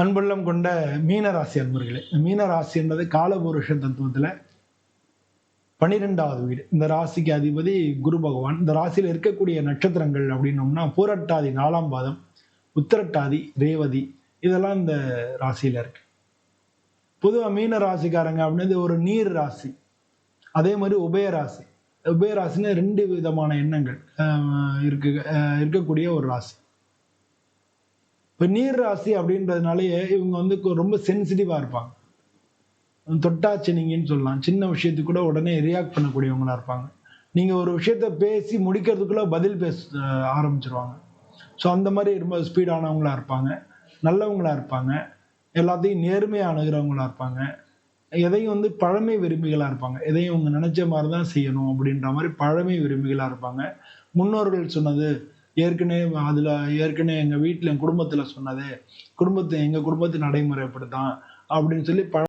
அன்புள்ளம் கொண்ட மீனராசி அன்பர்களே மீனராசி என்பது காலபுருஷ தத்துவத்தில் பனிரெண்டாவது வீடு. இந்த ராசிக்கு அதிபதி குரு பகவான். இந்த ராசியில் இருக்கக்கூடிய நட்சத்திரங்கள் அப்படின்னோம்னா பூரட்டாதி நாலாம் பாதம் உத்திரட்டாதி ரேவதி இதெல்லாம் இந்த ராசியில் இருக்கு. பொதுவாக மீன ராசிக்காரங்க அப்படின்னது ஒரு நீர் ராசி. அதே மாதிரி உபய ராசி உபய ராசின்னு ரெண்டு விதமான எண்ணங்கள் இருக்கு இருக்கக்கூடிய ஒரு ராசி. இப்போ நீர் ராசி அப்படின்றதுனாலயே இவங்க வந்து ரொம்ப சென்சிட்டிவாக இருப்பாங்க. தொட்டாச்சினிங்கன்னு சொல்லலாம். சின்ன விஷயத்துக்கு கூட உடனே ரியாக்ட் பண்ணக்கூடியவங்களா இருப்பாங்க. நீங்கள் ஒரு விஷயத்த பேசி முடிக்கிறதுக்குள்ள பதில் பேச ஆரம்பிச்சிருவாங்க. ஸோ அந்த மாதிரி ரொம்ப ஸ்பீடானவங்களா இருப்பாங்க. நல்லவங்களா இருப்பாங்க. எல்லாத்தையும் நேர்மையாக அணுகிறவங்களா இருப்பாங்க. எதையும் வந்து பழமை விரும்பிகளாக இருப்பாங்க. எதையும் அவங்க நினைச்ச மாதிரி தான் செய்யணும் அப்படின்ற மாதிரி பழமை விரும்பிகளாக இருப்பாங்க. முன்னோர்கள் சொன்னது ஏற்கனவே அதுல ஏற்கனவே எங்க வீட்டுல என் குடும்பத்துல சொன்னது குடும்பத்தை எங்க குடும்பத்து நடைமுறைப்படுத்தான் அப்படின்னு சொல்லி பழ